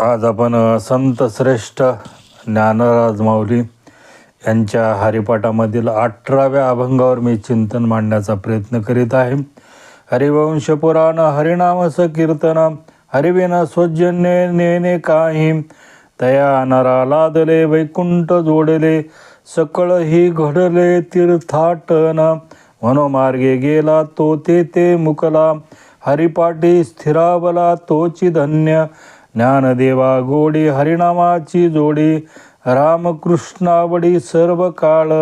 आज आपण संत श्रेष्ठ ज्ञानराज माऊली यांच्या हरिपाठामधील अठराव्या अभंगावर मी चिंतन मांडण्याचा प्रयत्न करीत आहे. हरिवंश पुराण हरिनामस कीर्तन हरिविना स्वजन्य नेने काही तया नरा लादले वैकुंठ जोडले सकळ ही घडले तीर्थाटन मनोमार्गे गेला तो ते ते मुकला हरिपाठी स्थिरावला तोची धन्य ज्ञानदेवा गोडी हरिनामाची जोडी रामकृष्णावडी सर्व काळ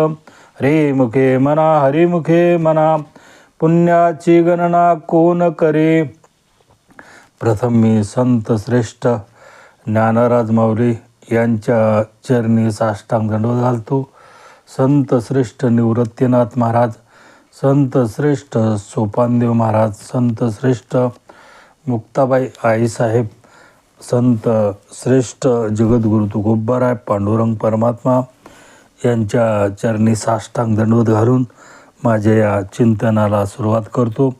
रे मुखे मना हरिमुखे मना पुण्याची गणना कोण करे? प्रथम मी संत श्रेष्ठ ज्ञानराज माऊली यांच्या चरणी साष्टांग दंडवत घालतो. संत श्रेष्ठ निवृत्तीनाथ महाराज संत श्रेष्ठ सोपानदेव महाराज संत श्रेष्ठ मुक्ताबाई आईसाहेब संत श्रेष्ठ जगद्गुरु तुकोबाराय पांडुरंग परमात्मा यांच्या चरणी साष्टांग दंडवत घालून माझ्या या चिंतनाला सुरुवात करतो.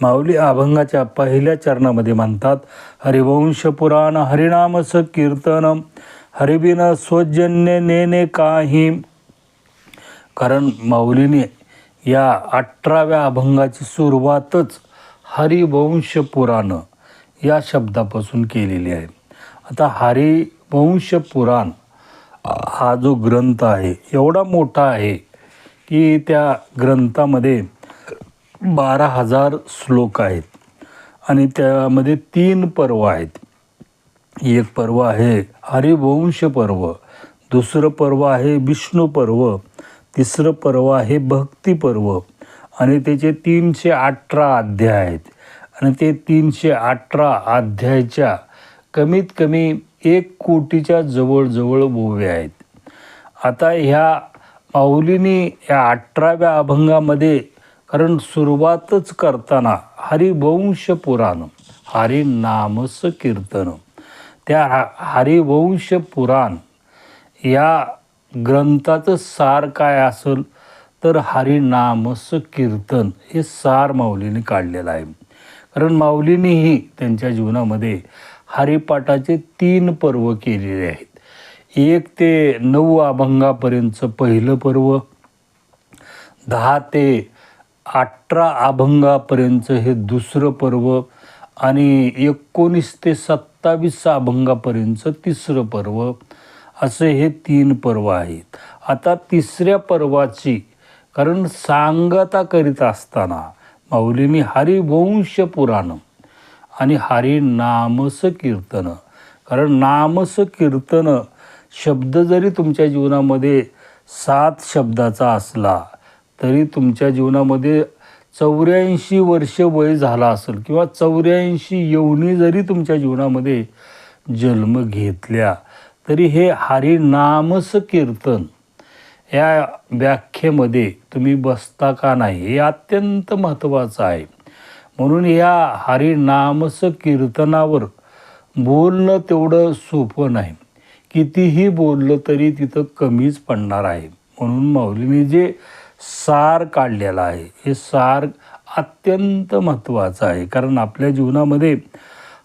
माऊली अभंगाच्या पहिल्या चरणामध्ये म्हणतात हरिवंश पुराण हरिनामस कीर्तन हरिबिन स्वजन्य नेने काही. कारण माऊलीने या अठराव्या अभंगाची सुरुवातच हरिवंश पुराण या शब्दापासून केलेली आहे. आता हरिवंश पुराण हा जो ग्रंथ आहे एवढा मोठा आहे की त्या ग्रंथामध्ये बारा हजार श्लोक आहेत आणि त्यामध्ये तीन पर्व आहेत. एक पर्व आहे हरिवंश पर्व दुसरं पर्व आहे विष्णू पर्व तिसरं पर्व आहे भक्ती पर्व आणि त्याचे तीनशे अठरा अध्याय आहेत. आणि ते तीनशे अठरा अध्यायाच्या कमीत कमी एक कोटीच्या जवळजवळ उभे आहेत. आता ह्या माऊलीने या अठराव्या अभंगामध्ये कारण सुरुवातच करताना हरिवंश पुराण हरिनामस कीर्तन त्या हरिवंश पुराण या ग्रंथाचं सार काय असेल तर हरिनामस कीर्तन हे सार माऊलीने काढलेलं आहे. कारण माऊलीनेही त्यांच्या जीवनामध्ये हरिपाठाचे तीन पर्व केलेले आहेत. एक ते नऊ अभंगापर्यंतचं पहिलं पर्व दहा ते अठरा अभंगापर्यंतचं हे दुसरं पर्व आणि एकोणीस ते सत्तावीस अभंगापर्यंतचं तिसरं पर्व असे हे तीन पर्व आहेत. आता तिसऱ्या पर्वाची कारण सांगता करीत असताना माऊलीनी हरिवंश पुराण आणि हरिनामस कीर्तन कारण नामस कीर्तन शब्द जरी तुमच्या जीवनामध्ये सात शब्दाचा असला तरी तुमच्या जीवनामध्ये चौऱ्याऐंशी वर्ष वय झाला असेल किंवा चौऱ्याऐंशी यवनी जरी तुमच्या जीवनामध्ये जन्म घेतल्या तरी हे हरिनामस कीर्तन या व्याख्येमध्ये तुम्ही बसता का नाही हे अत्यंत महत्त्वाचं आहे. म्हणून या हरिनामस कीर्तनावर बोलणं तेवढं सोपं नाही. कितीही बोललं तरी तिथं कमीच पडणार आहे. म्हणून माऊलीने जे सार काढलेला आहे हे सार अत्यंत महत्त्वाचं आहे. कारण आपल्या जीवनामध्ये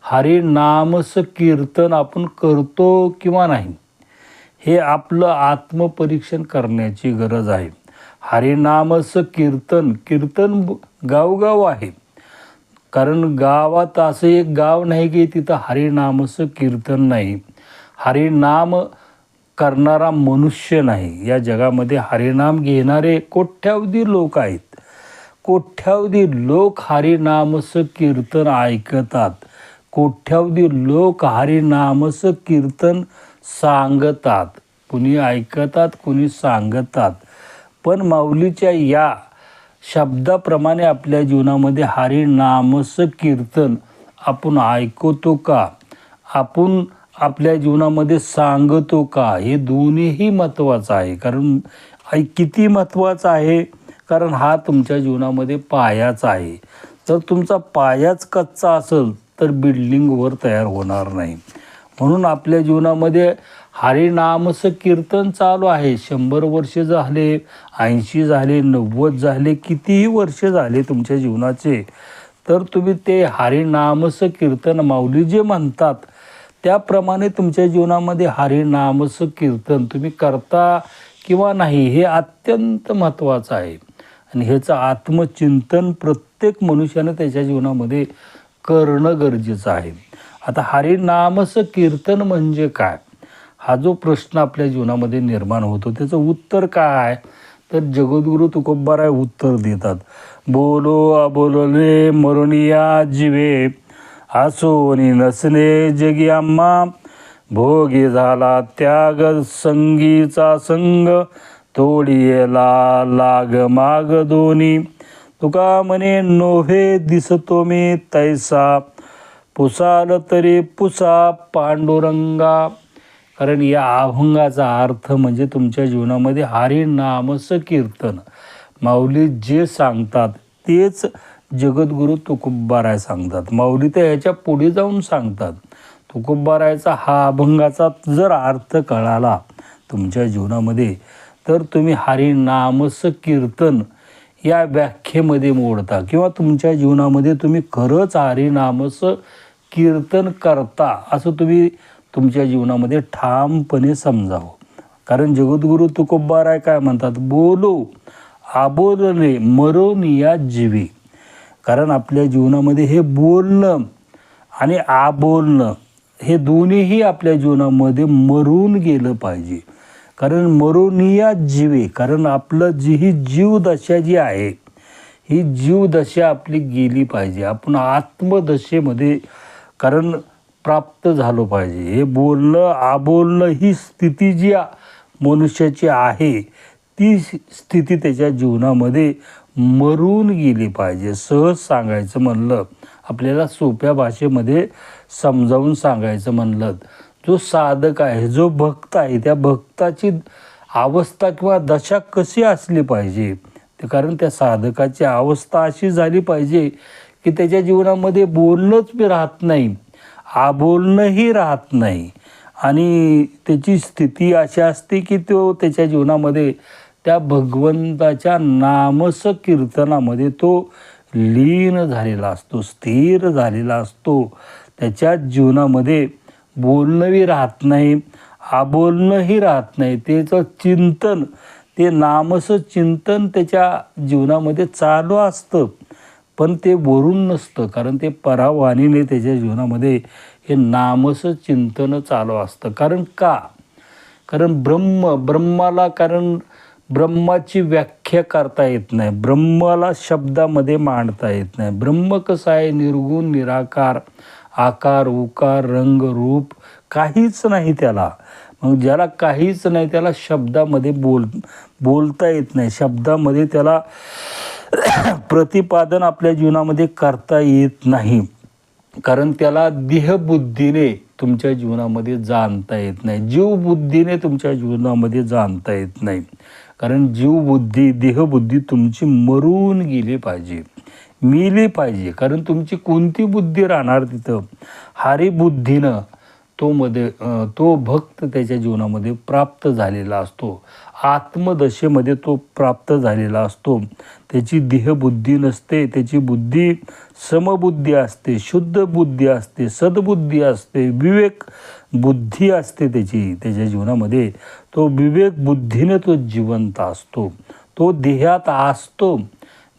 हरिनामस कीर्तन आपण करतो किंवा नाही हे आपलं आत्मपरीक्षण करण्याची गरज आहे. हरिनामचं कीर्तन कीर्तन गावगाव आहे. कारण गावात असं एक गाव नाही की तिथं हरिनामचं कीर्तन नाही. हरिनाम करणारा मनुष्य नाही. या जगामध्ये हरिनाम घेणारे कोट्यावधी लोक आहेत? कोट्यावधी लोक हरिनामचं कीर्तन ऐकतात? कोट्यावधी लोक हरिनामचं कीर्तन सांगतात. कुणी ऐकतात कुणी सांगतात. पण माऊलीच्या या शब्दाप्रमाणे आपल्या जीवनामध्ये हरिनामस कीर्तन आपण ऐकतो का? आपण आपल्या जीवनामध्ये सांगतो का? हे दोन्हीही महत्त्वाचं आहे. कारण ऐ- किती महत्त्वाचं आहे? कारण हा तुमच्या जीवनामध्ये पायाच आहे. जर तुमचा पायाच कच्चा असेल तर बिल्डिंग वर तयार होणार नाही. म्हणून आपल्या जीवनामध्ये हरिनामचं कीर्तन चालू आहे. शंभर वर्ष झाले ऐंशी झाले नव्वद झाले कितीही वर्ष झाले तुमच्या जीवनाचे तर तुम्ही ते हरिनामचं कीर्तन माऊली जे म्हणतात त्याप्रमाणे तुमच्या जीवनामध्ये हरिनामचं कीर्तन तुम्ही करता किंवा नाही हे अत्यंत महत्त्वाचं आहे. आणि ह्याचं आत्मचिंतन प्रत्येक मनुष्यानं त्याच्या जीवनामध्ये करणं गरजेचं आहे. आता हरिनामस कीर्तन म्हणजे काय? हा जो प्रश्न आपल्या जीवनामध्ये निर्माण होतो त्याचं उत्तर काय? तर जगद्गुरु तुकोबाराय उत्तर देतात. बोलो अबोलले मरुनिया जीवे आसोनी नसणे जगी आम्हा भोगी झाला त्याग संगीचा संग तोडियला लाग माग दोन्ही. तुका म्हणे नोव्हे दिसतो मी तैसा. पुसाल तरी पुसा पांडुरंगा. कारण या अभंगाचा अर्थ म्हणजे तुमच्या जीवनामध्ये हरी नामचं कीर्तन माऊली जे सांगतात तेच जगद्गुरू तुकुब्बाराय सांगतात. माऊली तर ह्याच्या पुढे जाऊन सांगतात. तुकुब्बारायचा हा अभंगाचा जर अर्थ कळाला तुमच्या जीवनामध्ये तर तुम्ही हरी नामचं कीर्तन या व्याख्येमध्ये मोडता किंवा तुमच्या जीवनामध्ये तुम्ही खरंच हरिनामचं कीर्तन करता असं तुम्ही तुमच्या जीवनामध्ये ठामपणे समजावं. कारण जगद्गुरू तुकोबाराय काय म्हणतात? बोलो आबोलणे मरून या जीवी. कारण आपल्या जीवनामध्ये हे बोलणं आणि आबोलणं हे दोन्हीही आपल्या जीवनामध्ये मरून गेलं पाहिजे. कारण मरुनिया जीवे कारण आपलं जी ही जीवदशा जी आहे ही जीवदशा आपली गेली पाहिजे. आपण आत्मदशेमध्ये कारण प्राप्त झालो पाहिजे. हे बोलणं आबोलणं ही स्थिती जी मनुष्याची आहे ती स्थिती त्याच्या जीवनामध्ये मरून गेली पाहिजे. सहज सांगायचं म्हणलं आपल्याला सोप्या भाषेमध्ये समजावून सांगायचं म्हणलं. जो साधक आहे जो भक्त आहे त्या भक्ताची अवस्था किंवा दशा कशी असली पाहिजे? ते कारण त्या साधकाची अवस्था अशी झाली पाहिजे की त्याच्या जीवनामध्ये बोलणंच बी राहत नाही आबोलणंही राहत नाही. आणि त्याची स्थिती अशी असते की तो त्याच्या जीवनामध्ये त्या भगवंताच्या नामस कीर्तनामध्ये तो लीन झालेला असतो स्थिर झालेला असतो. त्याच्या जीवनामध्ये बोलणंही राहत नाही आबोलणंही राहत नाही. त्याचं चिंतन ते नामचं चिंतन त्याच्या जीवनामध्ये चालू असतं. पण ते बोलून नसतं कारण ते परावाणीने त्याच्या जीवनामध्ये हे नामचं चिंतन चालू असतं. कारण का? कारण ब्रह्म ब्रह्माला कारण ब्रह्माची व्याख्या करता येत नाही. ब्रह्माला शब्दामध्ये मांडता येत नाही. ब्रह्म कसं आहे? निर्गुण निराकार आकार उकार रंग रूप काहीच नाही त्याला. मग ज्याला काहीच नाही त्याला शब्दामध्ये बोल बोलता येत नाही. शब्दामध्ये त्याला प्रतिपादन आपल्या जीवनामध्ये करता येत नाही. कारण त्याला देहबुद्धीने तुमच्या जीवनामध्ये जाणता येत नाही. जीवबुद्धीने तुमच्या जीवनामध्ये जाणता येत नाही. कारण जीवबुद्धी देहबुद्धी तुमची मरून गेली पाहिजे. मिली पाहिजे. कारण तुमची कोणती बुद्धी राहणार तिथं? हरिबुद्धीनं तो मध्ये तो भक्त त्याच्या जीवनामध्ये प्राप्त झालेला असतो. आत्मदशेमध्ये तो प्राप्त झालेला असतो. त्याची देहबुद्धी नसते त्याची बुद्धी समबुद्धी असते शुद्ध बुद्धी असते सद्बुद्धी असते विवेक बुद्धी असते त्याची त्याच्या जीवनामध्ये. तो विवेक बुद्धीने तो जिवंत असतो. तो देहात असतो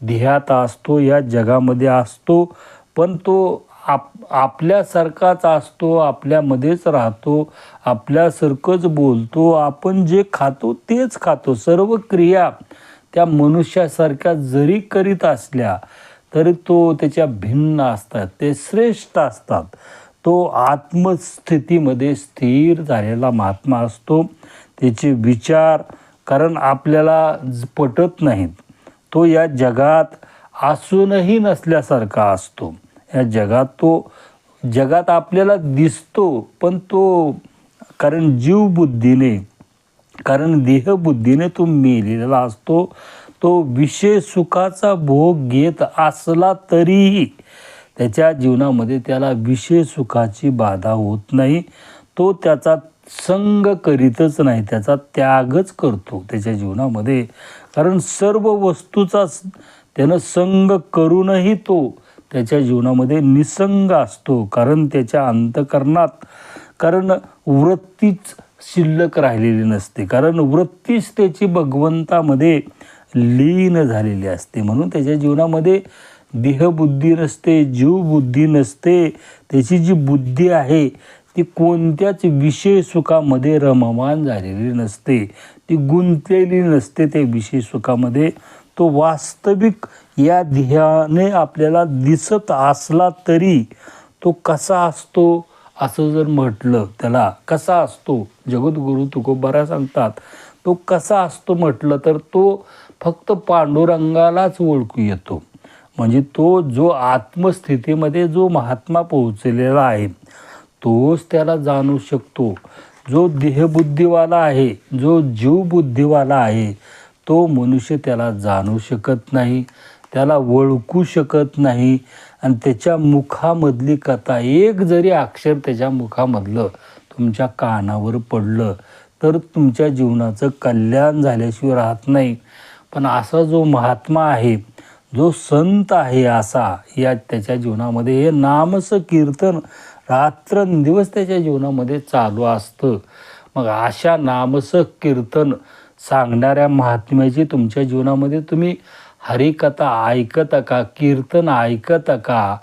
देहात असतो या जगामध्ये असतो पण तो आप आपल्यासारखाच असतो आपल्यामध्येच राहतो आपल्यासारखंच बोलतो आपण जे खातो तेच खातो. सर्व क्रिया त्या मनुष्यासारख्या जरी करीत असल्या तरी तो त्याच्या भिन्न असतात ते श्रेष्ठ असतात. तो आत्मस्थितीमध्ये स्थिर झालेला महात्मा असतो. त्याचे विचार कारण आपल्याला ज- पटत नाहीत. तो या जगात असूनही नसल्यासारखा असतो. या जगात तो जगात आपल्याला दिसतो पण तो कारण जीवबुद्धीने कारण देहबुद्धीने तो मेलेला असतो. तो विषय सुखाचा भोग घेत असला तरीही त्याच्या जीवनामध्ये त्याला विषय सुखाची बाधा होत नाही. तो त्याचा संग करीतच नाही त्याचा त्यागच करतो. त्याच्या जीवनामध्ये कारण सर्व वस्तूचा त्यानं संग करूनही तो त्याच्या जीवनामध्ये निसंग असतो कारण त्याच्या अंतकरणात कारण वृत्तीच शिल्लक राहिलेली नसते. कारण वृत्तीच त्याची भगवंतामध्ये लीन झालेली असते. म्हणून त्याच्या जीवनामध्ये देहबुद्धी नसते जीवबुद्धी नसते. त्याची जी बुद्धी आहे ती कोणत्याच विषय सुखामध्ये रममान झालेली नसते. ती गुंतलेली नसते त्या विषय सुखामध्ये. तो वास्तविक या ध्येयाने आपल्याला दिसत असला तरी तो कसा असतो? असं जर म्हटलं त्याला कसा असतो? जगद्गुरू तुकोबारा सांगतात. तो कसा असतो म्हटलं तर तो फक्त पांडुरंगालाच ओळखू येतो. म्हणजे तो जो आत्मस्थितीमध्ये जो महात्मा पोहोचलेला आहे तोच त्याला जाणू शकतो. जो देहबुद्धीवाला आहे जो जीवबुद्धीवाला आहे तो मनुष्य त्याला जाणू शकत नाही त्याला ओळखू शकत नाही आणि त्याच्या मुखामधली कथा एक जरी अक्षर त्याच्या मुखामधलं तुमच्या कानावर पडलं तर तुमच्या जीवनाचं कल्याण झाल्याशिवाय राहत नाही. पण असा जो महात्मा आहे जो संत आहे असा या त्याच्या जीवनामध्ये हे नामसं कीर्तन रात्रंदिवस त्याच्या जीवनामध्ये चालू असतं. मग अशा नामसक कीर्तन सांगणाऱ्या महात्म्याची तुमच्या जीवनामध्ये तुम्ही हरिकथा ऐकता का कीर्तन ऐकता का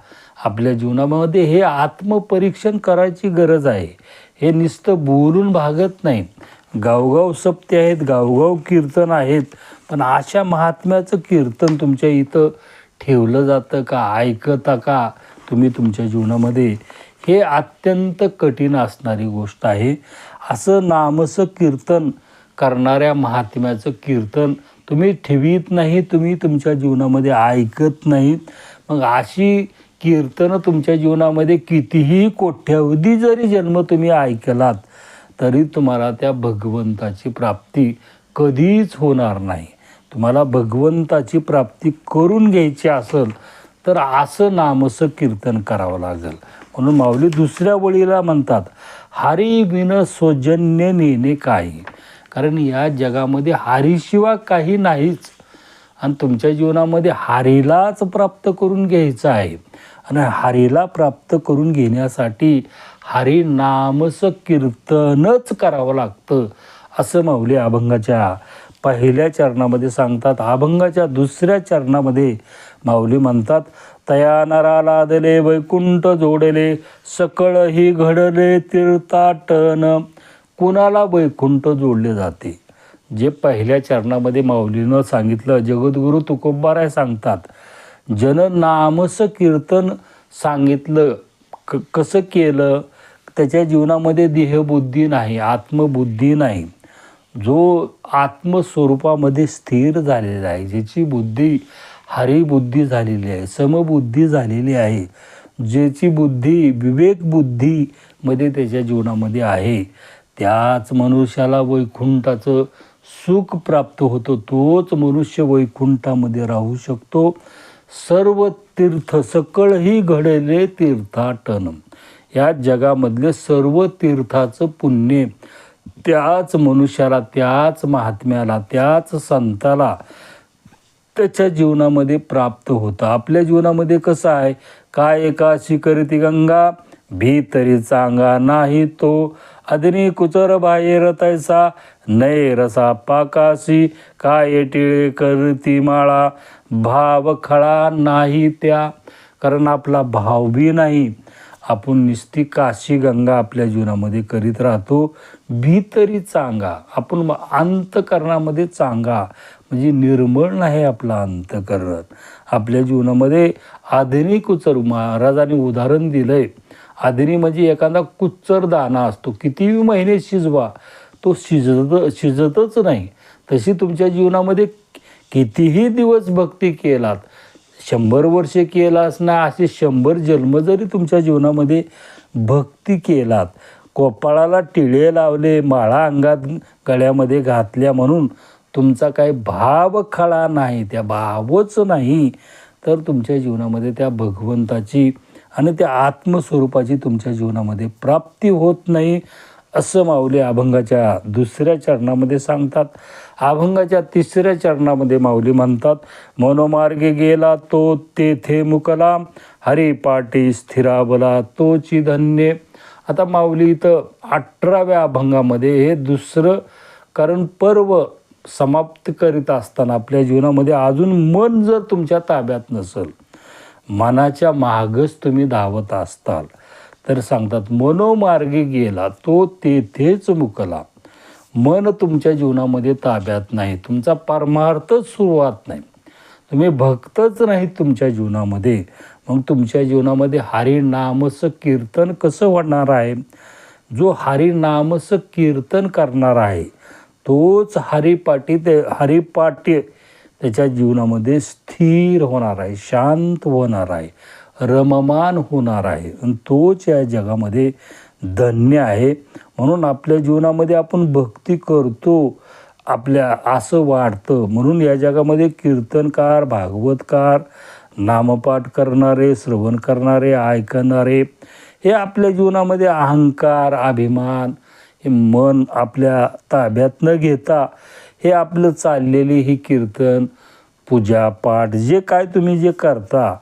आपल्या जीवनामध्ये हे आत्मपरीक्षण करायची गरज आहे. हे नुसतं बोलून भागत नाही गावगाव सप्ते आहेत गावगाव कीर्तन आहेत. पण अशा महात्म्याचं कीर्तन तुमच्या इथं ठेवलं जातं का ऐकता का तुम्ही तुमच्या जीवनामध्ये हे अत्यंत कठीण असणारी गोष्ट आहे. असं नामसं कीर्तन करणाऱ्या महात्म्याचं कीर्तन तुम्ही ठेवीत नाही तुम्ही तुमच्या जीवनामध्ये ऐकत नाहीत मग अशी कीर्तनं तुमच्या जीवनामध्ये कितीही कोट्यावधी जरी जन्म तुम्ही ऐकलात तरी तुम्हाला त्या भगवंताची प्राप्ती कधीच होणार नाही. तुम्हाला भगवंताची प्राप्ती करून घ्यायची असेल तर असं नामसं कीर्तन करावं लागेल. म्हणून माऊली दुसऱ्या वळीला म्हणतात हरी विन सौजन्य नेणे काही. कारण या जगामध्ये हारीशिवाय काही नाहीच. आणि तुमच्या जीवनामध्ये हारीलाच प्राप्त करून घ्यायचं आहे. आणि हारीला प्राप्त करून घेण्यासाठी हरी नामसं कीर्तनच करावं लागतं असं माऊली अभंगाच्या पहिल्या चरणामध्ये सांगतात. अभंगाच्या दुसऱ्या चरणामध्ये माऊली म्हणतात तया नरा लादले वैकुंठ जोडले सकळ ही घडले तीर्थाटन कुणाला वैकुंठ जोडले जाते? जे पहिल्या चरणामध्ये माऊलीनं सांगितलं जगद्गुरू तुकोबाराय सांगतात. जन नामस कीर्तन सांगितलं. क कसं केलं? त्याच्या जीवनामध्ये देहबुद्धी नाही आत्मबुद्धी नाही. जो आत्मस्वरूपामध्ये स्थिर झालेला आहे ज्याची बुद्धी हरिबुद्धी झालेली आहे समबुद्धी झालेली आहे ज्याची बुद्धी विवेकबुद्धीमध्ये त्याच्या जीवनामध्ये आहे. त्याच मनुष्याला वैकुंठाचं सुख प्राप्त होतं तोच मनुष्य वैकुंठामध्ये राहू शकतो. सर्व तीर्थ सकळही घडले तीर्थाटन. या जगामधले सर्व तीर्थाचं पुण्य त्याच मनुष्याला त्याच महात्म्याला त्याच संताला त्याच्या जीवनामध्ये प्राप्त होतं. आपल्या जीवनामध्ये कसं आहे? काय एकाशी करीती गंगा? भीतरी चांगा नाही तो. अदनी कुचर बाहेर तैसा नये रसा पाकाशी. काय टिळे करती माळा? भाव खळा नाही त्या. कारण आपला भाव बी नाही. आपण निस्ती काशी गंगा आपल्या जीवनामध्ये करीत राहतो. भीतरी चांगा. आपण अंतकरणामध्ये चांगा. म्हणजे निर्मळ नाही आपला अंतकरण. आपल्या जीवनामध्ये आधुनिक कुचर महाराजांनी उदाहरण दिलं आहे आधुनिक म्हणजे एखादा कुच्चर दाना असतो कितीही महिने शिजवा तो शिजत शिजतच नाही. तशी तुमच्या जीवनामध्ये कितीही दिवस भक्ती केलात शंभर वर्षे केलास ना असे शंभर जन्म जरी तुमच्या जीवनामध्ये भक्ती केलात कोपाळाला टिळे लावले माळा अंगात गळ्यामध्ये घातल्या म्हणून तुमचा काही भाव खळा नाही त्या भावच नाही तर तुमच्या जीवनामध्ये त्या भगवंताची आणि त्या आत्मस्वरूपाची तुमच्या जीवनामध्ये प्राप्ती होत नाही असं माऊली अभंगाच्या दुसऱ्या चरणामध्ये सांगतात. अभंगाच्या तिसऱ्या चरणामध्ये माऊली म्हणतात मनोमार्गे गेला तो तेथे मुकला हरिपाटी स्थिराबला तोची धन्य. आता माऊली इथं अठराव्या अभंगामध्ये हे दुसरं कारण पर्व समाप्त करीत असताना आपल्या जीवनामध्ये अजून मन जर तुमच्या ताब्यात नसेल मनाच्या मागच तुम्ही धावत असताल तर सांगतात मनोमार्गी गेला तो तेथेच मुकला. मन तुमच्या जीवनामध्ये ताब्यात नाही. तुमचा परमार्थच सुरुवात नाही. तुम्ही भक्तच नाहीत तुमच्या जीवनामध्ये. मग तुमच्या जीवनामध्ये हरिनामचं कीर्तन कसं होणार आहे? जो हरिनामचं कीर्तन करणार आहे तोच हरिपाठी ते हरिपाठी त्याच्या जीवनामध्ये स्थिर होणार आहे शांत होणार आहे रममान होणार आहे. आणि तोच या जगामध्ये धन्य आहे. म्हणून आपल्या जीवनामध्ये आपण भक्ती करतो आपल्या असं वाटतं म्हणून या जगामध्ये कीर्तनकार भागवतकार नामपाठ करणारे श्रवण करणारे ऐकणारे हे आपल्या जीवनामध्ये अहंकार अभिमान हे मन आपल्या ताब्यात न घेता हे आपलं चाललेली ही कीर्तन पूजा पाठ जे काय तुम्ही जे करता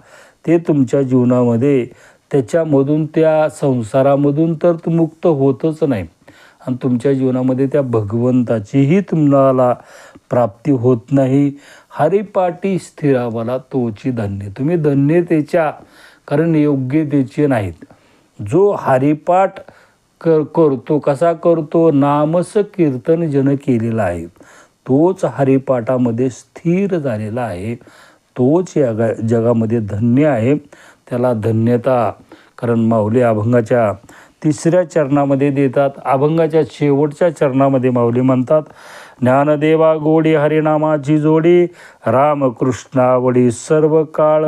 ते तुमच्या जीवनामध्ये त्याच्यामधून त्या संसारामधून तर मुक्त होतच नाही. आणि तुमच्या जीवनामध्ये त्या भगवंताचीही तुम्हाला प्राप्ती होत नाही. हरिपाठी स्थिरावाला तोची धन्य. तुम्ही धन्यतेच्या कारण योग्यतेचे नाहीत. जो हरिपाठ कर करतो. कसा करतो? नामस कीर्तन जन केलेला आहे. तोच हरिपाठामध्ये स्थिर झालेला आहे. तोच या गा जगामध्ये धन्य आहे. त्याला धन्यता. कारण माऊली अभंगाच्या तिसऱ्या चरणामध्ये देतात. अभंगाच्या शेवटच्या चरणामध्ये माऊली म्हणतात ज्ञानदेवा गोडी हरिनामाची जोडी रामकृष्णावडी सर्व काळ.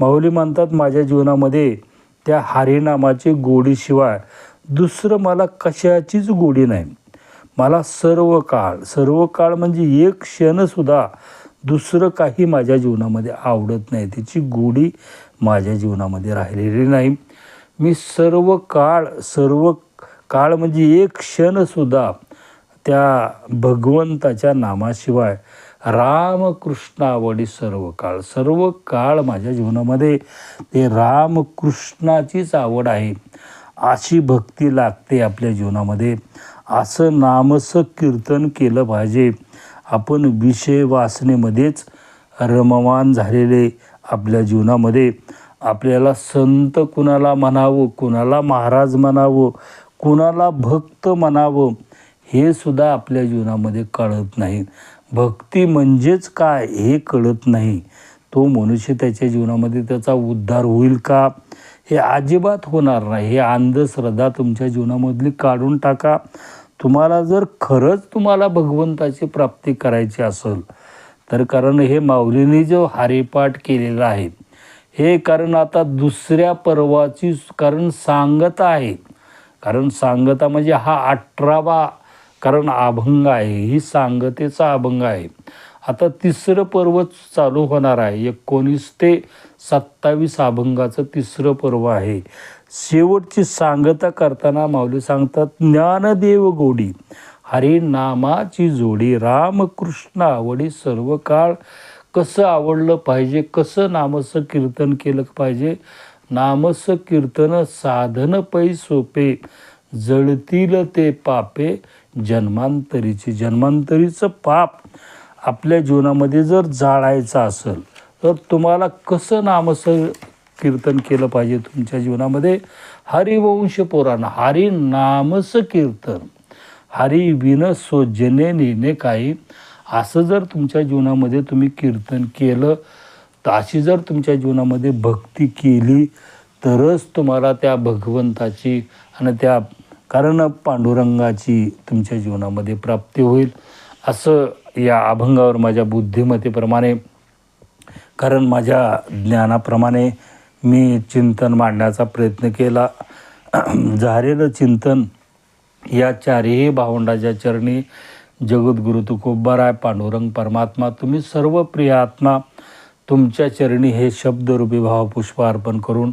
माऊली म्हणतात माझ्या जीवनामध्ये त्या हरिनामाची गोडीशिवाय दुसरं मला कशाचीच गोडी नाही. मला सर्व काळ सर्व काळ म्हणजे एक क्षणसुद्धा दुसरं काही माझ्या जीवनामध्ये आवडत नाही. त्याची गोडी माझ्या जीवनामध्ये राहिलेली नाही. मी सर्व काळ सर्व काळ म्हणजे एक क्षणसुद्धा त्या भगवंताच्या नामाशिवाय रामकृष्णावडी सर्व काळ सर्व काळ माझ्या जीवनामध्ये ते रामकृष्णाचीच आवड आहे. अशी भक्ती लागते आपल्या जीवनामध्ये. असं नामसं कीर्तन केलं पाहिजे. आपण विषय वासनेमध्येच रममान झालेले आपल्या जीवनामध्ये. आपल्याला संत कुणाला म्हणावं कुणाला महाराज म्हणावं कुणाला भक्त म्हणावं हे सुद्धा आपल्या जीवनामध्ये कळत नाही. भक्ती म्हणजेच काय हे कळत नाही. तो मनुष्य त्याच्या जीवनामध्ये त्याचा उद्धार होईल का? हे अजिबात होणार नाही. हे अंधश्रद्धा तुमच्या जीवनामधली काढून टाका. तुम्हाला जर खरंच तुम्हाला भगवंताची प्राप्ती करायची असेल तर कारण हे माऊलीने जो हरिपाठ केलेला आहे हे कारण आता दुसऱ्या पर्वाची कारण सांगता आहे. कारण सांगता म्हणजे हा अठरावा कारण अभंग आहे. ही सांगतेचा अभंग आहे. आता तिसरं पर्व चालू होणार आहे. एकोणीस ते सत्तावीस अभंगाचं तिसरं पर्व आहे. शेवटची सांगता करताना माऊली सांगतात ज्ञानदेव गोडी हरी नामाची जोडी रामकृष्ण आवडी सर्व काळ कसं आवडलं पाहिजे कसं नामचं कीर्तन केलं पाहिजे नामचं कीर्तन साधन पै सोपे जळतील ते पापे जन्मांतरीचे जन्मांतरीचं पाप. आपल्या जीवनामध्ये जर जाळायचं असेल तर तुम्हाला कसं नामसं कीर्तन केलं पाहिजे तुमच्या जीवनामध्ये? हरिवंश पुराण हरी नामस कीर्तन. हरी विन सोजने नेणे काही. असं जर तुमच्या जीवनामध्ये तुम्ही कीर्तन केलं तर अशी जर तुमच्या जीवनामध्ये भक्ती केली तरच तुम्हाला त्या भगवंताची आणि त्या कारण पांडुरंगाची तुमच्या जीवनामध्ये प्राप्ती होईल. असं या अभंगावर माझ्या बुद्धिमत्तेप्रमाणे कारण माझ्या ज्ञानाप्रमाणे मी चिंतन मांडण्याचा प्रयत्न केला. झालेलं चिंतन या चारही भावंडाच्या चरणी जगद्गुरु तुकोबाराय पांडुरंग परमात्मा तुम्ही सर्व प्रिय आत्मा तुमच्या चरणी हे शब्दरूपी भावपुष्प अर्पण करून